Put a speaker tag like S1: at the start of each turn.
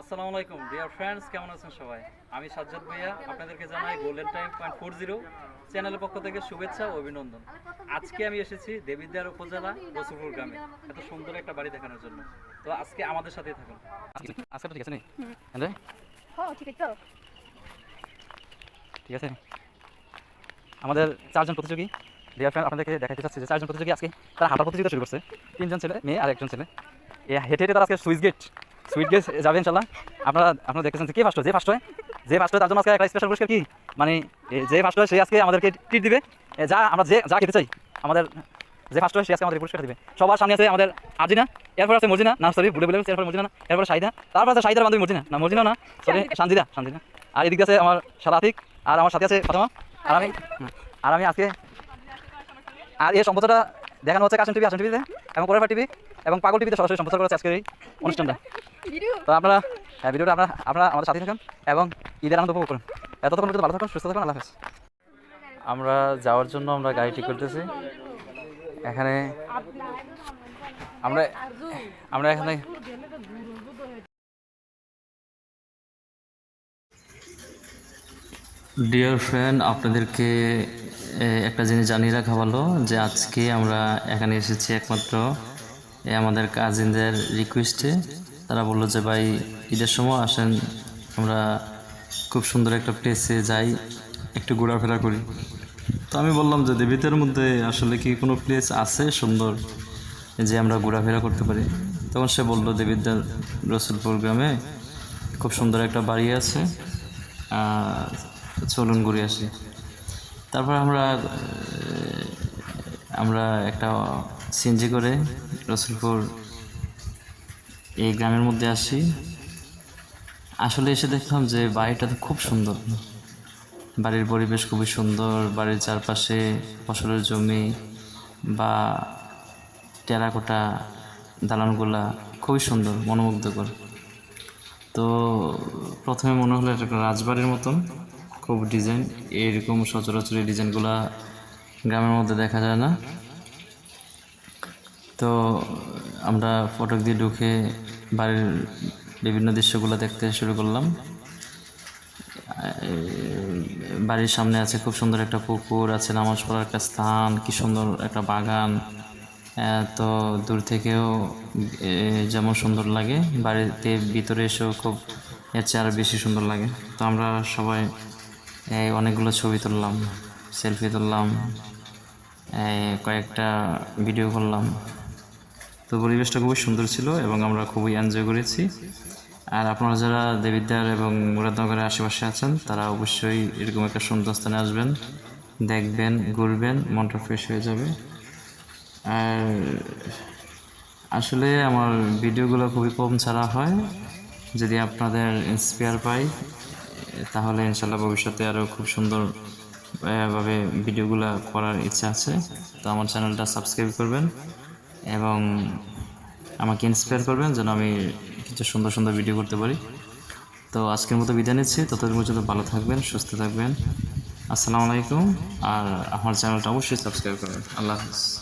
S1: আসসালামু আলাইকুম। Dear friends কেমন আছেন সবাই? আমি সাজ্জাদ ভাইয়া আপনাদেরকে জানাই golden time point four zero চ্যানেলের পক্ষ থেকে শুভেচ্ছা ও অভিনন্দন। আজকে আমি এসেছি দেবিদ্বার উপজেলা রসুলপুর গ্রামে। এত সুন্দর একটা বাড়ি দেখানোর জন্য। তো আজকে আমাদের সাথেই থাকুন।
S2: আজকে ঠিক আছে নি? হ্যাঁ
S3: ঠিক আছে
S2: ঠিক আছে আমাদের চারজন প্রতিযোগী। ডিয়ার ফ্রেন্ড আপনাদেরকে দেখাতে চাচ্ছি যে চারজন প্রতিযোগী আজকে তারা হাঁটার প্রতিযোগিতা শুরু করছে। তিনজন ছেলে মেয়ে আর একজন ছেলে। এ হেঁটে হেঁটে তারা আজকে সুইচ গেট সুইট গেট যাবে ইনশাল্লাহ। আপনারা আপনারা দেখতেছেন যে কে ফার্স্ট হয়? যে ফার্স্ট হয়? যে ফার্স্ট হয় তার জন্য আজকে একটা স্পেশাল পুরস্কার কি? মানে যে ফার্স্ট হয় সে আজকে আমাদেরকে ট্রিট দিবে। যা আমরা যে যা খেতে চাই আমাদের যে ফার্স্ট হয় সে আজকে আমাদের পুরস্কার দিবে। সবার সামনে আছে আমাদের আজিনা এরপর আছে মর্জিনা না সরি ভুলে বলে এরপর মর্জিনা এরপর সাইদা তারপর আছে সাইদার বান্ধবী মর্জিনা। না মর্জিনা না সরি শান্তিদা শান্তিদা। আর এদিকে আছে আমার সালাতিক আর আমার সাথে আছে ফাতেমা। আর আমি আর আমি আজকে আর এই সম্প্রচারটা দেখানো হচ্ছে কাশন টিভি আসন টিভিতে এবং পরের টিভি এবং পাগল টিভিতে সরাসরি সম্প্রচার করা হচ্ছে আজকের এই অনুষ্ঠানটা। তো আপনারা হ্যাঁ, ভিডিওটা আপনারা আপনারা আমাদের সাথে থাকুন এবং ঈদের আনন্দ উপভোগ করুন। এতক্ষণ পর্যন্ত ভালো থাকুন সুস্থ থাকুন আল্লাহ হাফেজ। আমরা যাওয়ার জন্য আমরা গাড়ি ঠিক করতেছি এখানে আমরা আমরা এখানে
S4: ডিয়ার ফ্রেন্ড আপনাদেরকে একটা জিনিস জানিয়ে রাখা ভালো যে আজকে আমরা এখানে এসেছি একমাত্র এ, আমাদের কাজিনদের রিকোয়েস্টে তারা বলল যে, ভাই, ঈদের সময় আসেন, আমরা খুব সুন্দর একটা প্লেসে যাই, একটু ঘোরাফেরা করি। তো আমি বললাম যে দেবীদের মধ্যে আসলে কি কোনো প্লেস আছে সুন্দর যে আমরা ঘোরাফেরা করতে পারি? তখন সে বলল দেবীদের রসুলপুর গ্রামে খুব সুন্দর একটা বাড়ি আছে চলুন ঘুরে আসি। তারপর আমরা আমরা একটা সিএনজি করে রসুলপুর এই গ্রামের মধ্যে আসি। আসলে এসে দেখলাম যে বাড়িটা তো খুব সুন্দর। বাড়ির পরিবেশ খুবই সুন্দর, বাড়ির চারপাশে ফসলের জমি বা টেরাকোটা, দালানগুলা খুবই সুন্দর, মনোমুগ্ধকর। তো প্রথমে মনে হলো একটা রাজবাড়ির মতন, খুব ডিজাইন, এরকম সচরাচর এই ডিজাইনগুলা গ্রামের মধ্যে দেখা যায় না। তো আমরা ফটক দিয়ে ঢুকে বাড়ির বিভিন্ন দৃশ্যগুলো দেখতে শুরু করলাম। বাড়ির সামনে আছে খুব সুন্দর একটা পুকুর, আছে নামাজ পড়ার একটা স্থান, কি সুন্দর একটা বাগান। তো দূর থেকেও যেমন সুন্দর লাগে, বাড়িতে ভিতরে এসেও খুব এর চেয়ে আরও বেশি সুন্দর লাগে। তো আমরা সবাই অনেকগুলো ছবি তুললাম, সেলফি তুললাম কয়েকটা ভিডিও করলাম। তো পরিবেশটা খুবই সুন্দর ছিল এবং আমরা খুবই এনজয় করেছি। আর আপনারা যারা দেবিদ্বার এবং মুরাদনগরের আশেপাশে আছেন, তারা অবশ্যই এরকম একটা সুন্দর স্থানে আসবেন, দেখবেন, ঘুরবেন, মনটা ফ্রেশ হয়ে যাবে। আর আসলে আমার ভিডিওগুলো খুবই কম ছাড়া হয়। যদি আপনাদের ইন্সপায়ার পাই, তাহলে ইনশাল্লাহ ভবিষ্যতে আরও খুব সুন্দর ভাবে ভিডিওগুলো করার ইচ্ছা আছে। তো আমার চ্যানেলটা সাবস্ক্রাইব করবেন। এবং আমাকে ইন্সপায়ার করবেন যেন আমি কিছু সুন্দর সুন্দর ভিডিও করতে পারি। তো আজকের মতো বিদায় নিচ্ছি। ততদিন পর্যন্ত ভালো থাকবেন, সুস্থ থাকবেন। আসসালামু আলাইকুম। আর আমার চ্যানেলটা অবশ্যই সাবস্ক্রাইব করবেন। আল্লাহ হাফিজ।